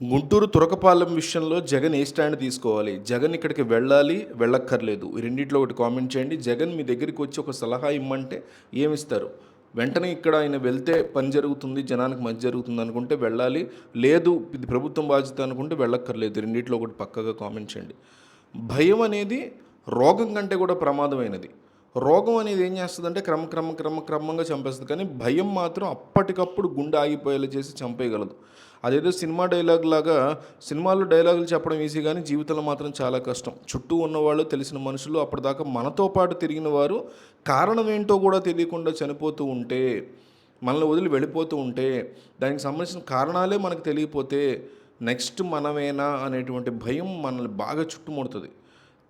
గుంటూరు తురకపాలెం విషయంలో Jagan a stand తీసుకోవాలి? జగన్ ఇక్కడికి వెళ్ళాలి వెళ్ళక్కర్లేదు. రెండింటిలో ఒకటి కామెంట్ చేయండి. జగన్ మీ దగ్గరికి వచ్చి ఒక సలహా ఇమ్మంటే ఏమిస్తారు? వెంటనే ఇక్కడ ఆయన వెళ్తే పని జరుగుతుంది జనానికి మంచి జరుగుతుంది అనుకుంటే వెళ్ళాలి. లేదు ఇది ప్రభుత్వం బాధ్యత అనుకుంటే వెళ్ళక్కర్లేదు. రెండింటిలో ఒకటి పక్కగా కామెంట్ చేయండి. భయం అనేది రోగం కంటే కూడా ప్రమాదమైనది. రోగం అనేది ఏం చేస్తుందంటే క్రమ క్రమ క్రమ క్రమంగా చంపేస్తుంది. కానీ భయం మాత్రం అప్పటికప్పుడు గుండె ఆగిపోయేలా చేసి చంపేయగలదు. అదేదో సినిమా డైలాగ్ లాగా సినిమాల్లో డైలాగులు చెప్పడం ఈజీ కానీ జీవితంలో మాత్రం చాలా కష్టం. చుట్టూ ఉన్నవాళ్ళు తెలిసిన మనుషులు అప్పటిదాకా మనతో పాటు తిరిగిన వారు కారణం ఏంటో కూడా తెలియకుండా చనిపోతూ ఉంటే మనల్ని వదిలి వెళ్ళిపోతూ ఉంటే దానికి సంబంధించిన కారణాలే మనకు తెలియపోతే నెక్స్ట్ మనమేనా అనేటువంటి భయం మనల్ని బాగా చుట్టుముడుతుంది.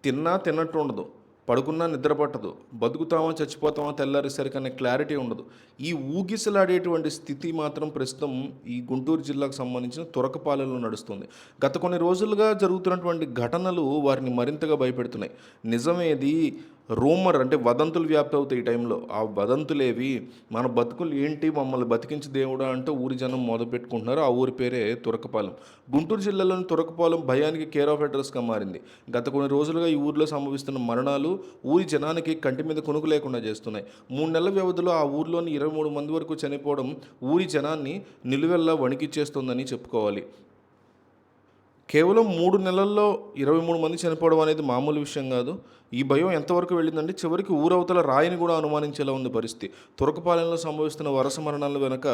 తిన్నా తిన్నట్టు ఉండదు. పడుకున్నా నిద్ర పట్టదు. బతుకుతామో చచ్చిపోతామో తెల్లారేసరికి అనే క్లారిటీ ఉండదు. ఈ ఊగిసలాడేటువంటి స్థితి మాత్రం ప్రస్తుతం ఈ గుంటూరు జిల్లాకు సంబంధించిన తురకపాలెంలో నడుస్తుంది. గత కొన్ని రోజులుగా జరుగుతున్నటువంటి ఘటనలు వారిని మరింతగా భయపెడుతున్నాయి. నిజమేది? రూమర్ అంటే వదంతులు వ్యాప్తి అవుతాయి ఈ టైంలో. ఆ వదంతులేవి మన బతుకులు ఏంటి మమ్మల్ని బతికించి దేవుడా అంటే ఊరి జనం మొదలుపెట్టుకుంటున్నారు. ఆ ఊరి పేరే తురకపాలెం. గుంటూరు జిల్లాలోని తురకపాలెం భయానికి కేర్ ఆఫ్ అడ్రస్గా మారింది. గత కొన్ని రోజులుగా ఈ ఊరిలో సంభవిస్తున్న మరణాలు ఊరి జనానికి కంటి మీద కొనుకు లేకుండా చేస్తున్నాయి. మూడు నెలల వ్యవధిలో ఆ ఊరిలోని ఇరవై మూడు మంది వరకు చనిపోవడం ఊరి జనాన్ని నిలువెల్లా వణికిచ్చేస్తోందని చెప్పుకోవాలి. కేవలం మూడు నెలల్లో ఇరవై మూడు మంది చనిపోవడం అనేది మామూలు విషయం కాదు. ఈ భయం ఎంతవరకు వెళ్ళిందంటే చివరికి ఊరవతల రాయిని కూడా అనుమానించేలా ఉంది పరిస్థితి. తురకపాలెంలో సంభవిస్తున్న వరుస మరణాల వెనుక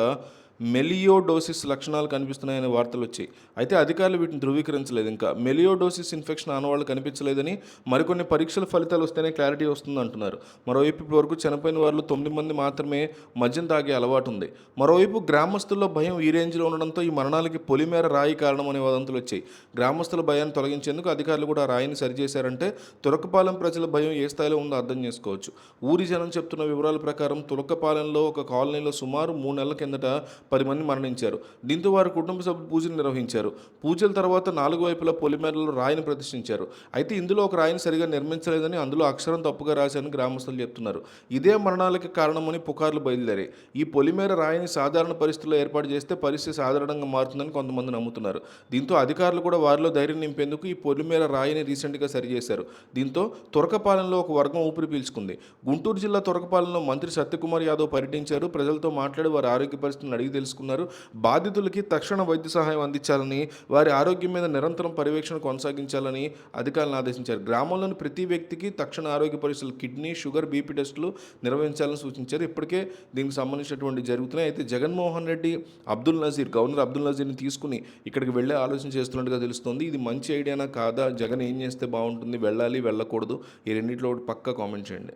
మెలియోడోసిస్ లక్షణాలు కనిపిస్తున్నాయనే వార్తలు వచ్చాయి. అయితే అధికారులు వీటిని ధృవీకరించలేదు. ఇంకా మెలియోడోసిస్ ఇన్ఫెక్షన్ ఆనవాళ్ళు కనిపించలేదని మరికొన్ని పరీక్షల ఫలితాలు వస్తేనే క్లారిటీ వస్తుంది అంటున్నారు. మరోవైపు ఇప్పటివరకు చనిపోయిన వారిలో తొమ్మిది మంది మాత్రమే మద్యం తాగే అలవాటు ఉంది. మరోవైపు గ్రామస్తుల్లో భయం ఈ రేంజ్లో ఉండడంతో ఈ మరణాలకి పొలిమేర రాయి కారణం అనే వదంతులు వచ్చాయి. గ్రామస్తుల భయాన్ని తొలగించేందుకు అధికారులు కూడా రాయిని సరిచేశారంటే తురకపాలెం ప్రజల భయం ఏ స్థాయిలో ఉందో అర్థం చేసుకోవచ్చు. ఊరి జనం చెప్తున్న వివరాల ప్రకారం తులకపాలెంలో ఒక కాలనీలో సుమారు మూడు నెలల కిందట పది మంది మరణించారు. దీంతో వారి కుటుంబ సభ్యులు పూజలు నిర్వహించారు. పూజల తర్వాత నాలుగు వైపులా పొలిమేరలో రాయిని ప్రతిష్ఠించారు. అయితే ఇందులో ఒక రాయిని సరిగా నిర్మించలేదని అందులో అక్షరం తప్పుగా రాశారని గ్రామస్తులు చెప్తున్నారు. ఇదే మరణాలకి కారణమని పుకార్లు బయలుదేరాయి. ఈ పొలిమేర రాయిని సాధారణ పరిస్థితుల్లో ఏర్పాటు చేస్తే పరిస్థితి సాధారణంగా మారుతుందని కొంతమంది నమ్ముతున్నారు. దీంతో అధికారులు కూడా వారిలో ధైర్యం నింపేందుకు ఈ పొలిమేర రాయిని రీసెంట్గా సరిచేశారు. దీంతో తురకపాలెంలో ఒక వర్గం ఊపిరి పీల్చుకుంది. గుంటూరు జిల్లా తురకపాలెంలో మంత్రి సత్యకుమార్ యాదవ్ పర్యటించారు. ప్రజలతో మాట్లాడి వారి ఆరోగ్య పరిస్థితిని అడిగి తెలుసుకున్నారు. బాధితులకి తక్షణ వైద్య సహాయం అందించాలని వారి ఆరోగ్యం మీద నిరంతరం పర్యవేక్షణ కొనసాగించాలని అధికారులను ఆదేశించారు. గ్రామంలోని ప్రతి వ్యక్తికి తక్షణ ఆరోగ్య పరీక్షలు కిడ్నీ షుగర్ బీపీ టెస్టులు నిర్వహించాలని సూచించారు. ఇప్పటికే దీనికి సంబంధించినటువంటి జరుగుతున్నాయి. అయితే జగన్మోహన్ రెడ్డి అబ్దుల్ నజీర్ గవర్నర్ అబ్దుల్ నజీర్ని తీసుకుని ఇక్కడికి వెళ్ళే ఆలోచన చేస్తున్నట్టుగా తెలుస్తుంది. ఇది మంచి ఐడియానా కాదా? జగన్ ఏం చేస్తే బాగుంటుంది? వెళ్ళాలి వెళ్ళకూడదు. ఈ రెండింటిలో ఒకటి పక్కా కామెంట్ చేయండి.